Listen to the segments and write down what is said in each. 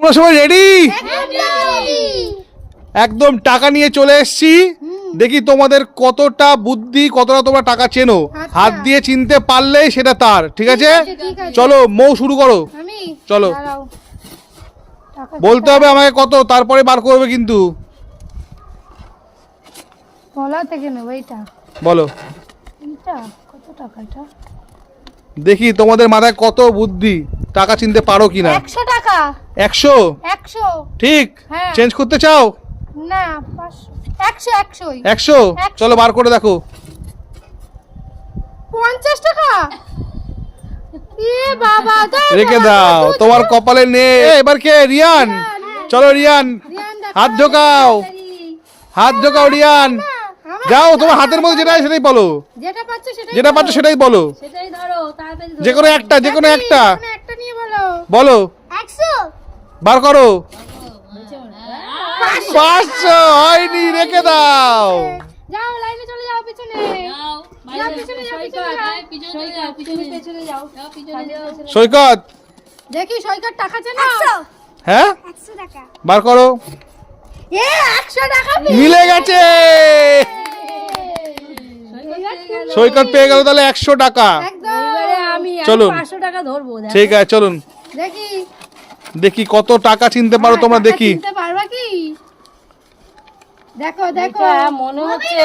তোমরা সবাই রেডি একদম টাকা নিয়ে চলে এসেছি। দেখি তোমাদের কতটা বুদ্ধি কতটা তোমরা টাকা চেনো। আচ্ছা। হাত দিয়ে চিনতে পারলেই সেটা তার ঠিক আছে। চলো মৌ শুরু করো। চলো। বলতে হবে আমাকে কত তারপরে বার করবে কিন্তু। তলা থেকে নেব এইটা। বলো। এইটা? কত টাকা এটা? দেখি তোমাদের মাথায় কত বুদ্ধি। টাকা চিনতে পারো কিনা? একশো টাকা। একশো? একশো। ঠিক। হ্যাঁ। চেঞ্জ করতে চাও? না একশো একশো? একশো। চলো বার করে দেখো। পঞ্চাশ টাকা? রেখে দাও, তোমার কপালে নে এবার কে? রিয়ান। চলো রিয়ান। হাত ঢোকাও। হাত ঢোকাও রিয়ান। যাও তোমার হাতের মধ্যে যেটা সেটাই বলো। যেটা পাচ্ছ সেটাই বলো। যে কোনো একটা যে কোনো একটা। বলো। বার করো। পাঁচশো। হয়নি রেখে দাও। যাও লাইনে চলে যাও পিছনে। যাও, বাইরে যাও, পিছনে যাও, সৈকত, দেখি সৈকত টাকা চেনো? হ্যাঁ? টাকা। বার করো। মিলে গেছে। সৈকত পেয়ে গেল। তাহলে একশো টাকা। চলুন। 500 টাকা ধরবো দেখো। ঠিক আছে চলুন। দেখি। দেখি কত টাকা চিনতে পারো হ্যাঁ, তোমরা দেখি। চিনতে পারবা কি? দেখো দেখো। মনে হচ্ছে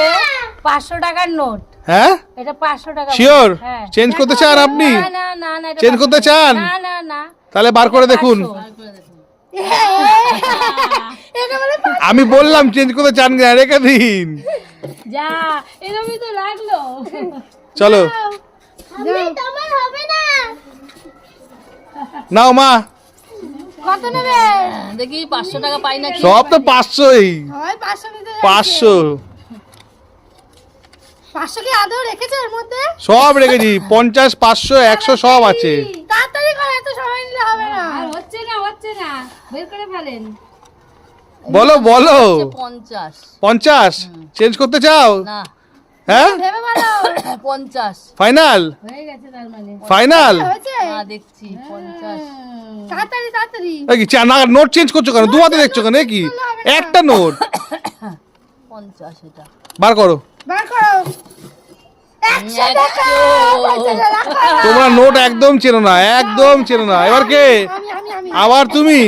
পাঁচশো টাকার নোট। হ্যাঁ? এটা পাঁচশো টাকা শিওর হ্যাঁ। চেঞ্জ করতে চান আপনি? না না না না চেঞ্জ করতে চান? না না না। তাহলে বার করে দেখুন। 500 এটা বলে আমি বললাম চেঞ্জ করতে চান কিনা রেখে দিন। যা এরকমই তো লাগল। চলো। তোমার হবে না। নাও মা। কত নেবে? দেখি পাঁচশো টাকা পাই না সব তো পাঁচশোই। হয় পাঁচশো নিতে যাচ্ছে। পাঁচশো। পাঁচশো কি আদৌ রেখেছে এর মধ্যে? সব রেখেছি পঞ্চাশ পাঁচশো একশো সব আছে। তাড়াতাড়ি করে এত সময় নিলে হবে না। আর হচ্ছে না হচ্ছে না। বের করে ফেলেন। বলো বলো। পঞ্চাশ। পঞ্চাশ? চেঞ্জ করতে চাও? না। হ্যাঁ? পঞ্চাশ ফাইনাল? হয়ে মানে। ফাইনাল? দেখছি নোট চেঞ্জ করছ কেন? দু হাতে দেখছ কেন? কি? একটা নোট। পঞ্চাশ এটা। বার করো। বার করো। তোমরা নোট একদম চেনো না একদম চেনো না। এবার কে? আমি আমি আমি। আবার তুমি?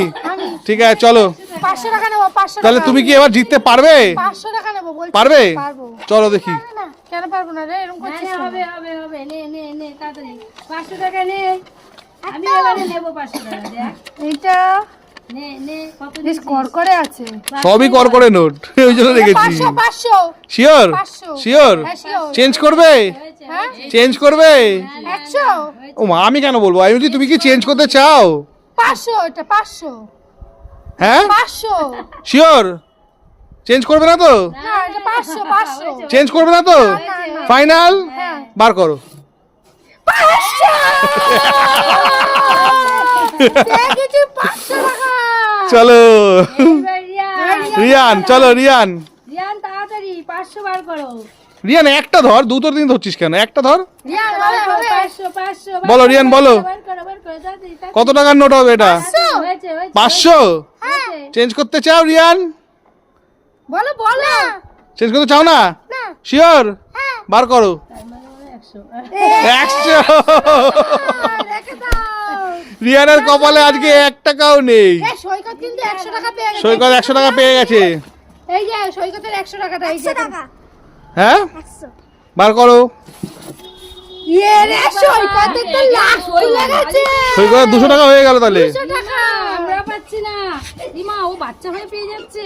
ঠিক আছে চলো। পাঁচশো টাকা নেব পাঁচশো তাহলে তুমি কি এবার জিততে পারবে? পারবে? চলো দেখি। না, পারব না রে এরকম করছিস কেন? হবে হবে হবে নে নে নে তাড়াতাড়ি। পাঁচশো টাকা নে। আমি এবারে নেব পাঁচশো টাকা দেখ। এইটা? নে নে কত বেশ করকরে আছে। সবই কর করে নোট ওই জন্য রেখেছি। পাঁচশো পাঁচশো। শিওর পাঁচশো। শিওর হ্যাঁ, চেঞ্জ করবে? হ্যাঁ? চেঞ্জ করবে? একশো? ও মা আমি কেন বলব? আমি বলছি তুমি কি চেঞ্জ করতে চাও? পাঁচশো এটা পাঁচশো। হ্যাঁ? পাঁচশো। শিওর চেঞ্জ করবে না তো? চেঞ্জ করবে না তো? ফাইনাল হ্যাঁ। বার করো। চলো। রিয়ান চলো রিয়ান। রিয়ান একটা ধর দুটো দিন ধরছিস কেন? একটা ধর। বলো, রিয়ান, বলো। কত টাকার নোট হবে এটা? পাঁচশো। চেঞ্জ করতে চাও রিয়ান? বলো বলো। চেঞ্জ করতে চাও না? না। শিওর হ্যাঁ। বার করো। একশো। রিয়ানের কপালে আজকে এক টাকাও নেই। সৈকত কিন্তু একশো টাকা পেয়ে গেছে। সৈকত একশো টাকা পেয়ে গেছে। এই যে সৈকতের একশো টাকাটা এই যে। হ্যাঁ? বার করো। ইয়ে রে সৈকতের তো লাখ তুলে গেছে। সৈকত দুশো টাকা হয়ে গেল তাহলে। আমরা পাচ্ছি না। ইমা ও বাচ্চা হয়ে পেয়ে যাচ্ছে।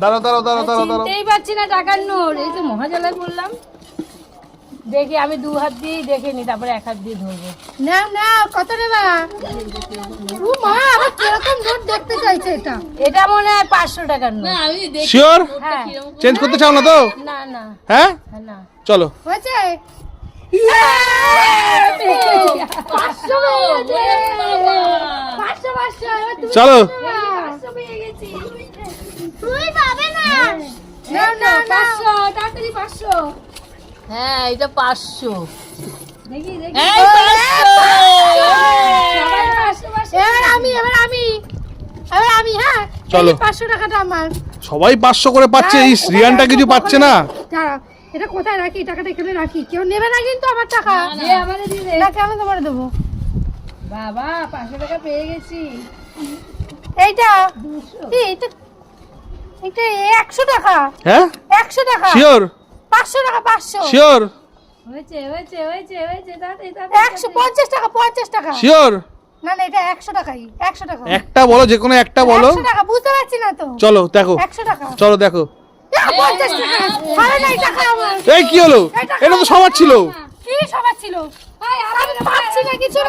দাঁড়াও দাঁড়াও দাঁড়াও দাঁড়াও দাঁড়াও। চিনতেই পাচ্ছি না টাকার নোট। এই তো মহাজালায় বললাম। দেখি আমি দু হাত দিয়ে দেখে নি তারপরে এক হাত দিয়ে ধরবো। না না কত নেবা? ও মা আবার কীরকম নোট দেখতে চাইছে এটা? এটা মনে হয় পাঁচশো টাকার নোট। শিওর হ্যাঁ। চেঞ্জ করতে চাও না তো? না না। হ্যাঁ? হ্যাঁ, না। চলো। হয়েছে? ইয়ে! পাঁচশো চলো। হ্যাঁ এটা পাঁচশো। দেখি দেখি। সবাই পাঁচশো, পাঁচশো। এবার আমি এবার আমি আমি হ্যাঁ? চলো। পাঁচশো টাকাটা আমার। সবাই পাঁচশো করে পাচ্ছে এই রিয়ানটা কিছু পাচ্ছে না? এটা কোথায় রাখি? টাকাটা এখানে রাখি। কেউ নেবে না কিন্তু আমার টাকা। দে আমারে দিয়ে না কেন তোমার দেবো? বাবা পাঁচশো টাকা পেয়ে গেছি। এইটা? এইটা এটা একশো টাকা। হ্যাঁ? একশো টাকা। শিওর পাঁচশো টাকা পাঁচশো। শিওর হয়েছে হয়েছে হয়েছে হয়েছে তাড়াতাড়ি, তাড়াতাড়ি, একশো পঞ্চাশ টাকা পঞ্চাশ টাকা। শিওর না না এটা একশো টাকাই একশো টাকা। একটা বলো যে কোনো একটা বলো। টাকা বুঝতে পারছি না তো। চলো দেখো। একশো টাকা। চলো দেখো। এই কি হলো? এটা তো সবার ছিল। কি সবার ছিল? আমি পাচ্ছি না কিছু